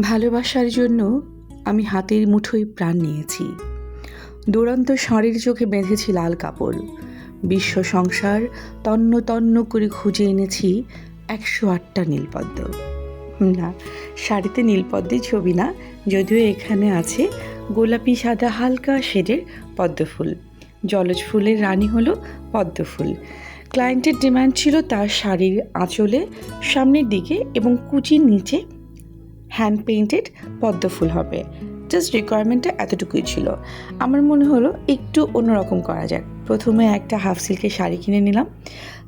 ভালোবাসার জন্য আমি হাতের মুঠোয় প্রাণ নিয়েছি। দুরন্ত ষাঁড়ের চোখে বেঁধেছি লাল কাপড়। বিশ্ব সংসার তন্ন তন্ন করে খুঁজে এনেছি একশো আটটা নীলপদ্ম। না, শাড়িতে নীলপদ্মের ছবি না, যদিও এখানে আছে গোলাপি, সাদা, হালকা শেডের পদ্মফুল। জলজ ফুলের রানী হলো পদ্মফুল। ক্লায়েন্টের ডিমান্ড ছিল তার শাড়ির আঁচলে, সামনের দিকে এবং কুচির নিচে হ্যান্ড পেইন্টেড পদ্ম ফুল হবে জাস্ট রিকোয়ারমেন্টটা এতটুকুই ছিল। আমার মনে হলো একটু অন্যরকম করা যাক। প্রথমে একটা হাফ সিল্কের শাড়ি কিনে নিলাম।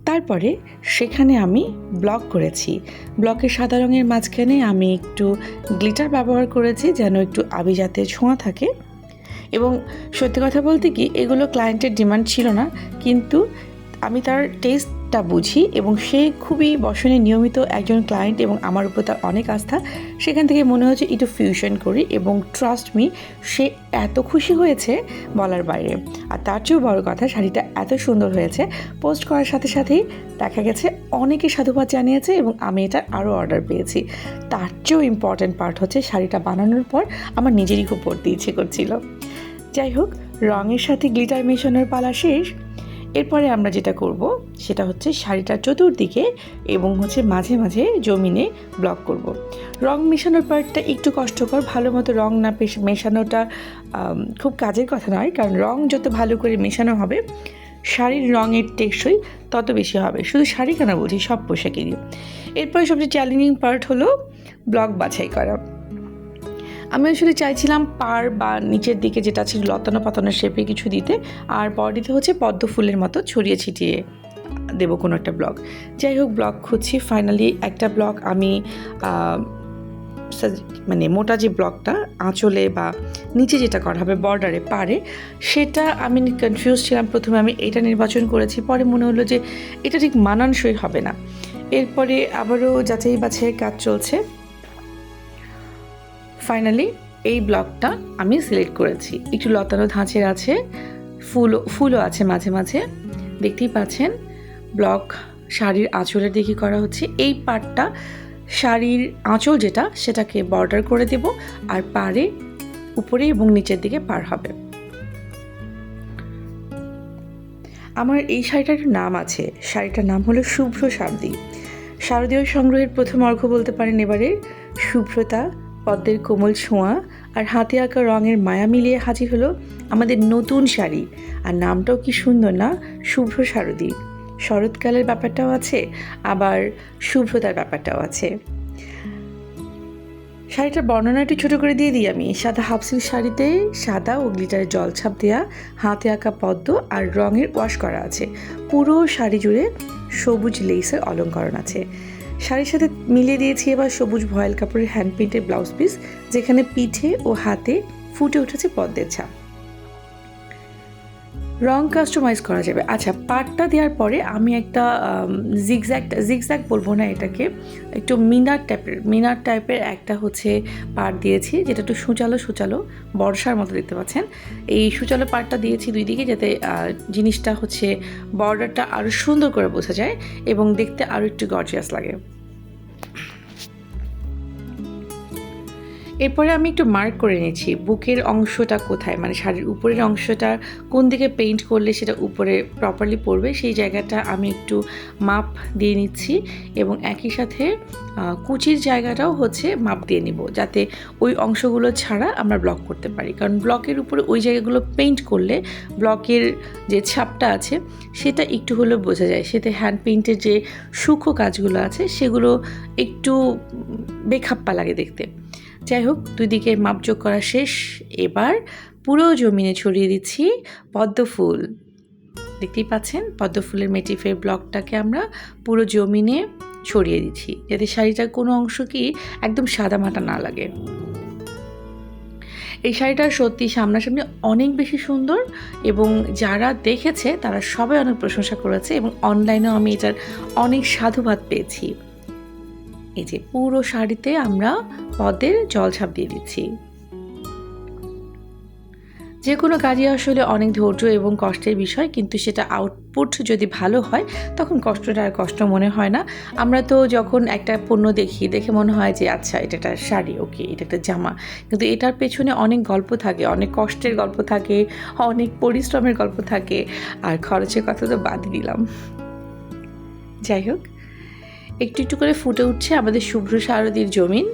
তারপরে সেখানে আমি ব্লক করেছি। ব্লকের সাদা রঙের মাঝখানে আমি একটু গ্লিটার ব্যবহার করেছি যেন একটু আবিজাতে ছোঁয়া থাকে। এবং সত্যি কথা বলতে কি, এগুলো ক্লায়েন্টের ডিমান্ড ছিল না। কিন্তু আমি তার টেস্টটা বুঝি এবং সে খুবই বসনে নিয়মিত একজন ক্লায়েন্ট এবং আমার উপর তার অনেক আস্থা। সেখান থেকে মনে হচ্ছে একটু ফিউশন করি এবং ট্রাস্ট মি সে এত খুশি হয়েছে বলার বাইরে। আর তার চেয়েও বড় কথা, শাড়িটা এত সুন্দর হয়েছে। পোস্ট করার সাথে সাথেই দেখা গেছে অনেকে সাধুবাদ জানিয়েছে এবং আমি এটা আরও অর্ডার পেয়েছি। তার চেয়েও ইম্পর্ট্যান্ট পার্ট হচ্ছে শাড়িটা বানানোর পর আমার নিজেরই খুব পড়তে ইচ্ছে করছিল। যাই হোক, রঙের সাথে গ্লিটার মেশানোর পালা শেষ। এরপরে আমরা যেটা করব, সেটা হচ্ছে শাড়িটার চতুর্দিকে এবং হচ্ছে মাঝে মাঝে জমিনে ব্লক করব। রং মেশানোর পার্টটা একটু কষ্টকর, ভালো মতো রং না মেশানোটা খুব কাজের কথা নয়, কারণ রং যত ভালো করে মেশানো হবে, শাড়ির রঙের টেকসই তত বেশি হবে। শুধু শাড়ি কেন বলছি, সব পোশাকেরই। এরপরে সবচেয়ে চ্যালেঞ্জিং পার্ট হলো ব্লক বাছাই করা। আমি আসলে চাইছিলাম পার বা নিচের দিকে যেটা ছিল লতানো পাতানো শেপে কিছু দিতে, আর বডিতে হচ্ছে পদ্ম ফুলের মতো ছড়িয়ে ছিটিয়ে দেবো কোনো একটা ব্লগ যাই হোক ব্লগ খুঁজছি। ফাইনালি একটা ব্লগ আমি মানে মোটা যে ব্লকটা আঁচলে বা নিচে যেটা করা হবে বর্ডারে পারে, সেটা আমি কনফিউজ ছিলাম। প্রথমে আমি এটা নির্বাচন করেছি। পরে মনে হলো যে এটা ঠিক মানানসই হবে না। এরপরে আবারও যাচাই বাছাইয়ের কাজ চলছে। ফাইনালি এই ব্লকটা আমি সিলেক্ট করেছি। একটু লতানো ধাঁচের আছে ফুল ফুলও আছে মাঝে মাঝে। দেখতেই পাচ্ছেন ব্লক শাড়ির আঁচলের দিকে করা হচ্ছে। এই পার্টটা শাড়ির আঁচল যেটা, সেটাকে বর্ডার করে দেব, আর পাড়ে উপরে এবং নিচের দিকে পার হবে। আমার এই শাড়িটার নাম আছে। শাড়িটার নাম হলো শুভ্র শারদী শারদীয় সংগ্রহের প্রথম অর্ঘ্য বলতে পারেন এবারে, শুভ্রতা পদ্মের কোমল ছোঁয়া আর হাতে আঁকা রঙের মায়া মিলিয়ে হাজির হলো আমাদের নতুন শাড়ি। আর নামটাও কি সুন্দর না? শুভ্র শারদী। শরৎকালের ব্যাপারটাও আছে, আবার শুভ্রতার ব্যাপারটাও আছে। শাড়িটার বর্ণনা একটু ছোটো করে দিয়ে দিই আমি। সাদা হাফ সিল্ক শাড়িতে সাদা ও গ্লিটারের জলছাপ দেওয়া হাতে আঁকা পদ্ম আর রঙের ওয়াশ করা আছে। পুরো শাড়ি জুড়ে সবুজ লেসের অলঙ্করণ আছে। শাড়ির সাথে মিলিয়ে দিয়েছি এবার সবুজ ভয়েল কাপড়ের হ্যান্ড প্রিন্টের ব্লাউজ পিস যেখানে পিঠে ও হাতে ফুটে উঠেছে পদ্মের ছাপ। রং কাস্টমাইজ করা যাবে। আচ্ছা পাটটা দেওয়ার পরে আমি একটা জিগজ্যাক জিগজ্যাক বলব না এটাকে, একটু মিনার টাইপের মিনার টাইপের একটা হচ্ছে পাট দিয়েছি, যেটা একটু সুচালো সুচালো বর্ষার মতো দেখতে পাচ্ছেন। এই সুচালো পাটটা দিয়েছি দুই দিকে যাতে জিনিসটা হচ্ছে বর্ডারটা আরও সুন্দর করে বোঝা যায় এবং দেখতে আরও একটু গর্জিয়াস লাগে। এরপরে আমি একটু মার্ক করে নিয়েছি, বুকের অংশটা কোথায়? মানে শাড়ির উপরের অংশটা কোন দিকে পেইন্ট করলে সেটা উপরে প্রপারলি পড়বে? সেই জায়গাটা আমি একটু মাপ দিয়ে নিচ্ছি এবং একই সাথে কুচির জায়গাটাও হচ্ছে মাপ দিয়ে নিব যাতে ওই অংশগুলো ছাড়া আমরা ব্লক করতে পারি। কারণ ব্লকের উপরে ওই জায়গাগুলো পেইন্ট করলে ব্লকের যে ছাপটা আছে, সেটা একটু হলেও বোঝা যায়। সেতে হ্যান্ড পেইন্টের যে সূক্ষ্ম কাজগুলো আছে, সেগুলো একটু বেখাপ্পা লাগে দেখতে। যাই হোক দুই দিকে মাপযোগ করা শেষ। এবার পুরো জমিনে ছড়িয়ে দিচ্ছি পদ্ম ফুল। দেখতেই পাচ্ছেন, পদ্ম ফুলের মেটিফের ব্লকটাকে আমরা পুরো জমিনে ছড়িয়ে দিচ্ছি, যাতে শাড়িটার কোনো অংশ কি একদম সাদামাটা না লাগে। এই শাড়িটা সত্যি সামনাসামনি অনেক বেশি সুন্দর এবং যারা দেখেছে তারা সবাই অনেক প্রশংসা করেছে এবং অনলাইনেও আমি এটার অনেক সাধুবাদ পেয়েছি। এই যে পুরো শাড়িতে আমরা পদের জলছাপ দিয়ে দিচ্ছি। যে কোনো কাজই আসলে অনেক ধৈর্য এবং কষ্টের বিষয়, কিন্তু সেটা আউটপুট যদি ভালো হয়, তখন কষ্টটা আর কষ্ট মনে হয় না। আমরা তো যখন একটা পণ্য দেখি, দেখে মনে হয় যে আচ্ছা এটা একটা শাড়ি, ওকে, এটা একটা জামা। কিন্তু এটার পেছনে অনেক গল্প থাকে, অনেক কষ্টের গল্প থাকে, অনেক পরিশ্রমের গল্প থাকে, আর খরচের কথা তো বাদ দিলাম। যাই হোক একটু একটু করে ফুটে উঠছে আমাদের শুভ্র শারদীর জমিন।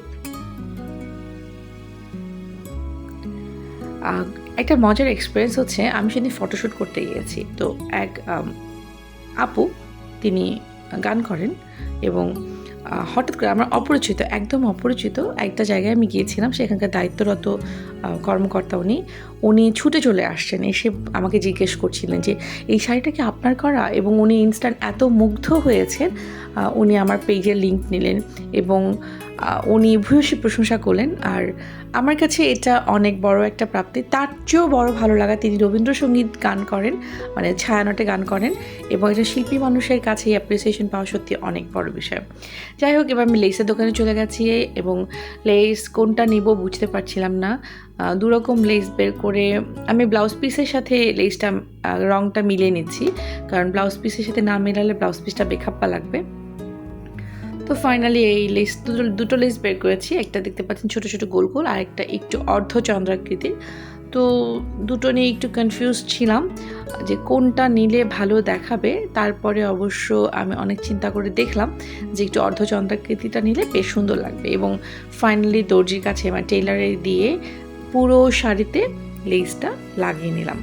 একটা মজার এক্সপিরিয়েন্স হচ্ছে, আমি সেদিন ফটোশ্যুট করতে গিয়েছি। তো এক আপু, তিনি গান করেন এবং হঠাৎ করে আমার অপরিচিত, একদম অপরিচিত একটা জায়গায় আমি গিয়েছিলাম, সেখানকার দায়িত্বরত কর্মকর্তা উনি উনি ছুটে চলে আসছেন, এসে আমাকে জিজ্ঞেস করছিলেন যে, এই শাড়িটা কি আপনার করা? এবং উনি ইনস্ট্যান্ট এত মুগ্ধ হয়েছেন উনি আমার পেজের লিঙ্ক নিলেন এবং উনি ভূয়সী প্রশংসা করলেন। আর আমার কাছে এটা অনেক বড় একটা প্রাপ্তি। তার চেয়েও বড় ভালো লাগা তিনি রবীন্দ্রসঙ্গীত গান করেন মানে ছায়ানটে গান করেন এবং এটা শিল্পী মানুষের কাছে অ্যাপ্রিসিয়েশন পাওয়া সত্যি অনেক বড় বিষয়। যাই হোক, এবার আমি লেসের দোকানে চলে গেছি এবং লেস কোনটা নিব বুঝতে পারছিলাম না। দুরকম লেস বের করে আমি ব্লাউজ পিসের সাথে লেসটা রংটা মিলিয়ে নিচ্ছি। কারণ ব্লাউজ পিসের সাথে না মেলালে ব্লাউজ পিসটা বেখাপ্পা লাগবে। তো ফাইনালি এই লেস দুটো দুটো লেস বের করেছি। একটা দেখতে পাচ্ছেন ছোটো ছোটো গোল গোল, আর একটা একটু অর্ধচন্দ্রাকৃতির তো দুটো নিয়ে একটু কনফিউজ ছিলাম যে কোনটা নিলে ভালো দেখাবে। তারপরে অবশ্য আমি অনেক চিন্তা করে দেখলাম যে একটু অর্ধচন্দ্রাকৃতিটা নিলে বেশ সুন্দর লাগবে। এবং ফাইনালি দর্জির কাছে আমার টেইলারে দিয়ে পুরো শাড়িতে লেসটা লাগিয়ে নিলাম।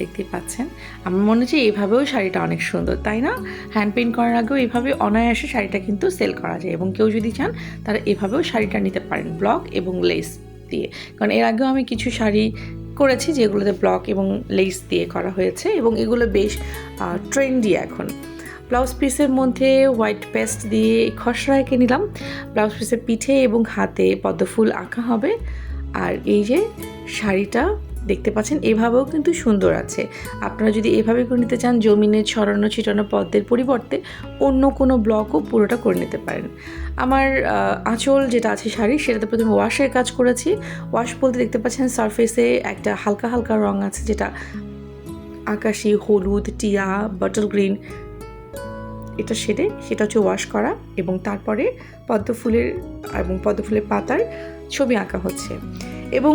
দেখতে পাচ্ছেন। আমার মনে হচ্ছে এইভাবেও শাড়িটা অনেক সুন্দর, তাই না? হ্যান্ড পেন্ট করার আগেও এভাবে অনায়াসে শাড়িটা কিন্তু সেল করা যায় এবং কেউ যদি চান, তারা এভাবেও শাড়িটা নিতে পারেন ব্লক এবং লেস দিয়ে। কারণ এর আগেও আমি কিছু শাড়ি করেছি যেগুলোতে ব্লক এবং লেস দিয়ে করা হয়েছে এবং এগুলো বেশ ট্রেন্ডি এখন। ব্লাউজ পিসের মধ্যে হোয়াইট পেস্ট দিয়ে খসড়া এঁকে নিলাম। ব্লাউজ পিসের পিঠে এবং হাতে পদ্মফুল আঁকা হবে। আর এই যে শাড়িটা দেখতে পাচ্ছেন, এভাবেও কিন্তু সুন্দর আছে। আপনারা যদি এভাবে করে নিতে চান, জমিনে ছড়ানো, ছিটানো পদ্মের পরিবর্তে অন্য কোনো ব্লকও পুরোটা করে নিতে পারেন। আমার আঁচল যেটা আছে শাড়ি সেটাতে প্রথমে ওয়াশের কাজ করেছি। ওয়াশ বলতে দেখতে পাচ্ছেন, সারফেসে একটা হালকা হালকা রং আছে, যেটা আকাশি, হলুদ, টিয়া, বাটল গ্রিন, এটা সেরে সেটা হচ্ছে ওয়াশ করা এবং তারপরে পদ্ম ফুলের এবং পদ্ম ফুলের পাতার ছবি আঁকা হচ্ছে। এবং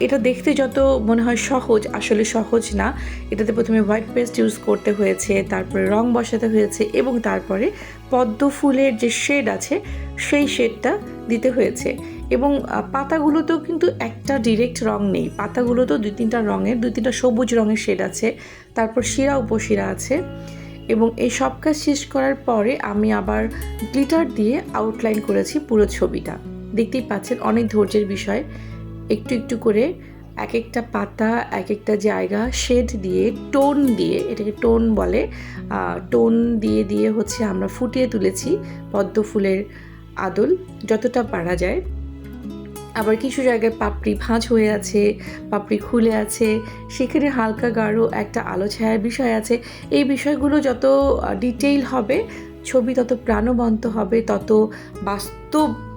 এটা দেখতে যত মনে হয় সহজ, আসলে সহজ না। এটাতে প্রথমে হোয়াইট পেস্ট ইউজ করতে হয়েছে, তারপরে রং বসাতে হয়েছে এবং তারপরে পদ্ম ফুলের যে শেড আছে, সেই শেডটা দিতে হয়েছে। এবং পাতাগুলোতেও কিন্তু একটা ডিরেক্ট রং নেই। পাতাগুলোতেও দুই তিনটা রঙের, দুই তিনটা সবুজ রঙের শেড আছে, তারপর শিরা, উপশিরা আছে। এবং এই সব কাজ শেষ করার পরে আমি আবার গ্লিটার দিয়ে আউটলাইন করেছি পুরো ছবিটা। দেখতেই পাচ্ছেন, অনেক ধৈর্যের বিষয়। একটু একটু করে এক একটা পাতা এক একটা জায়গা শেড দিয়ে, টোন দিয়ে, এটাকে টোন বলে টোন দিয়ে দিয়ে হচ্ছে আমরা ফুটিয়ে তুলেছি পদ্ম ফুলের আদল যতটা পারা যায়। আবার কিছু জায়গায় পাপড়ি ভাঁজ হয়ে আছে, পাপড়ি খুলে আছে, সেখানে হালকা গাঢ় একটা আলো ছায়ার বিষয় আছে। এই বিষয়গুলো যত ডিটেইল হবে, ছবি তত প্রাণবন্ত হবে, তত বাস্তব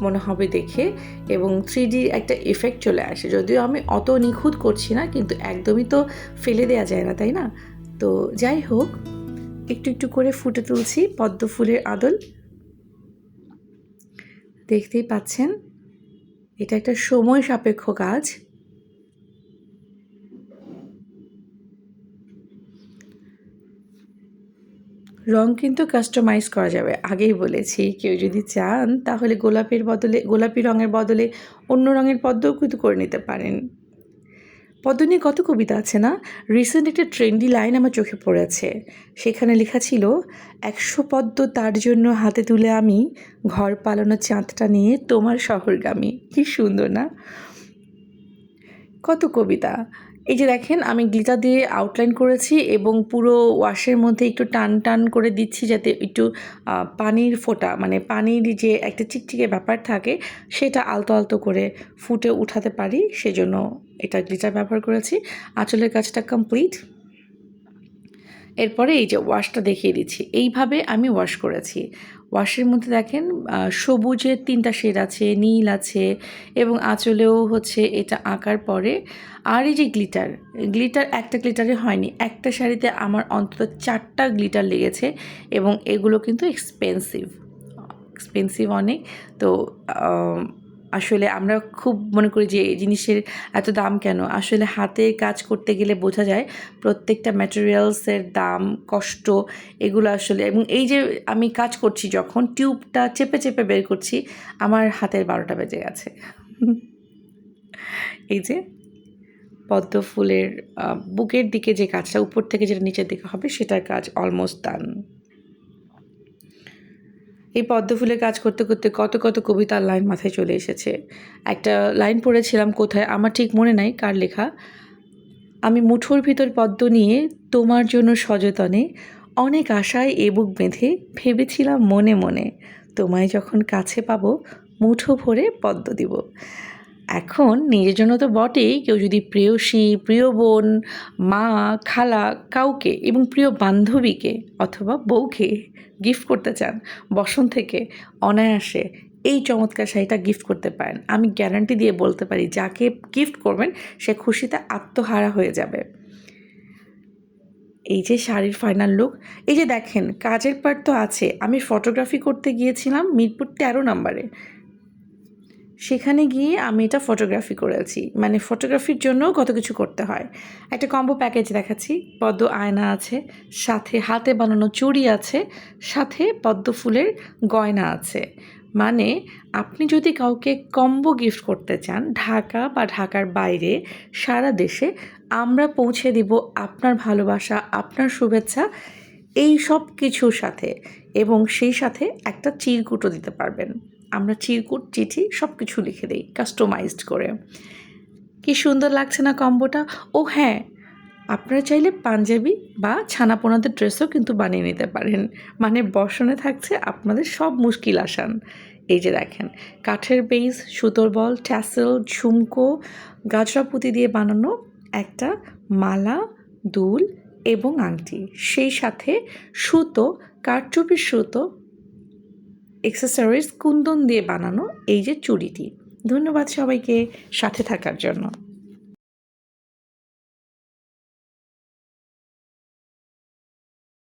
মনে হবে দেখে এবং থ্রি একটা এফেক্ট চলে আসে। যদিও আমি অত নিখুঁত করছি না, কিন্তু একদমই তো ফেলে দেওয়া যায় না, তাই না? তো যাই হোক, একটু একটু করে ফুটে তুলছি পদ্ম ফুলের আদল। দেখতেই পাচ্ছেন, এটা একটা সময় সাপেক্ষ কাজ রং কিন্তু কাস্টমাইজ করা যাবে। আগেই বলেছি, কেউ যদি চান তাহলে গোলাপের বদলে, গোলাপি রঙের বদলে অন্য রঙের পদ্মও কিন্তু করে নিতে পারেন। পদ্ম নিয়ে কত কবিতা আছে না? রিসেন্ট একটা ট্রেন্ডি লাইন আমার চোখে পড়েছে। সেখানে লেখা ছিল, একশো পদ্ম তার জন্য হাতে তুলে আমি ঘর পালানো চাঁদটা নিয়ে তোমার শহরগামী। কি সুন্দর না? কত কবিতা। এই যে দেখেন, আমি গ্লিটার দিয়ে আউটলাইন করেছি এবং পুরো ওয়াশের মধ্যে একটু টান টান করে দিচ্ছি যাতে একটু পানির ফোটা মানে পানির যে একটা চিকচিকে ব্যাপার থাকে, সেটা আলতো আলতো করে ফুটে উঠাতে পারি। সেজন্য এটা গ্লিটার ব্যবহার করেছি। আঁচলের কাজটা কমপ্লিট এরপরে এই যে ওয়াশটা দেখিয়ে দিচ্ছি। এইভাবে আমি ওয়াশ করেছি। ওয়াশের মধ্যে দেখেন সবুজের তিনটা শেড আছে, নীল আছে এবং আঁচলেও হচ্ছে এটা আঁকার পরে আর এই যে গ্লিটার গ্লিটার একটা গ্লিটারে হয়নি। একটা শাড়িতে আমার অন্তত চারটা গ্লিটার লেগেছে এবং এগুলো কিন্তু এক্সপেন্সিভ এক্সপেন্সিভ অনেক। তো আসলে আমরা খুব মনে করি যে এই জিনিসের এত দাম কেন? আসলে হাতে কাজ করতে গেলে বোঝা যায় প্রত্যেকটা ম্যাটেরিয়ালসের দাম, কষ্ট এগুলো আসলে এবং এই যে আমি কাজ করছি যখন টিউবটা চেপে চেপে বের করছি, আমার হাতের বারোটা বেজে গেছে। এই যে পদ্ম ফুলের বুকের দিকে যে কাজটা, উপর থেকে যেটা নিচের দিকে হবে, সেটার কাজ অলমোস্ট ডান এই পদ্ম ফুলের কাজ করতে করতে কত কত কবিতার লাইন মাথায় চলে এসেছে। একটা লাইন পড়েছিলাম কোথায়, আমার ঠিক মনে নাই কার লেখা। আমি মুঠোর ভিতর পদ্ম নিয়ে তোমার জন্য সযতনে অনেক আশায় এ বুক বেঁধে ভেবেছিলাম মনে মনে তোমায় যখন কাছে পাবো মুঠো ভরে পদ্ম দিব। এখন নিজের জন্য তো বটেই কেউ যদি প্রেয়সী, প্রিয় বোন, মা, খালা কাউকে এবং প্রিয় বান্ধবীকে অথবা বউকে গিফট করতে চান, বসন্ত থেকে অনায়াসে এই চমৎকার শাড়িটা গিফট করতে পারেন। আমি গ্যারান্টি দিয়ে বলতে পারি, যাকে গিফট করবেন, সে খুশিতে আত্মহারা হয়ে যাবে। এই যে শাড়ির ফাইনাল লুক এই যে দেখেন, কাজের পার্ট তো আছে। আমি ফটোগ্রাফি করতে গিয়েছিলাম মিরপুর তেরো নম্বরে। সেখানে গিয়ে আমি এটা ফটোগ্রাফি করেছি। মানে ফটোগ্রাফির জন্যও কত কিছু করতে হয়। একটা কম্বো প্যাকেজ দেখাচ্ছি। পদ্ম আয়না আছে, সাথে হাতে বানানো চুড়ি আছে, সাথে পদ্ম ফুলের গয়না আছে। মানে আপনি যদি কাউকে কম্বো গিফট করতে চান, ঢাকা বা ঢাকার বাইরে, সারা দেশে, আমরা পৌঁছে দিব আপনার ভালোবাসা, আপনার শুভেচ্ছা, এই সব কিছুর সাথে এবং সেই সাথে একটা চিরকুটো দিতে পারবেন। আমরা চিরকুট চিঠি সব কিছু লিখে দিই কাস্টমাইজড করে। কি সুন্দর লাগছে না কম্বোটা? ও হ্যাঁ আপনারা চাইলে পাঞ্জাবি বা ছানাপোনাদের ড্রেসও কিন্তু বানিয়ে নিতে পারেন। মানে বসনে থাকছে আপনাদের সব মুশকিল আসান। এই যে দেখেন, কাঠের বেইস সুতোর বল ট্যাসেল ঝুমকো, গাজরা পুঁতি দিয়ে বানানো একটা মালা, দুল এবং আংটি। সেই সাথে সুতো কারচুপির সুতো এক্সেসরিজ কুন্দন দিয়ে বানানো এই যে চুড়িটি। ধন্যবাদ সবাইকে সাথে থাকার জন্য।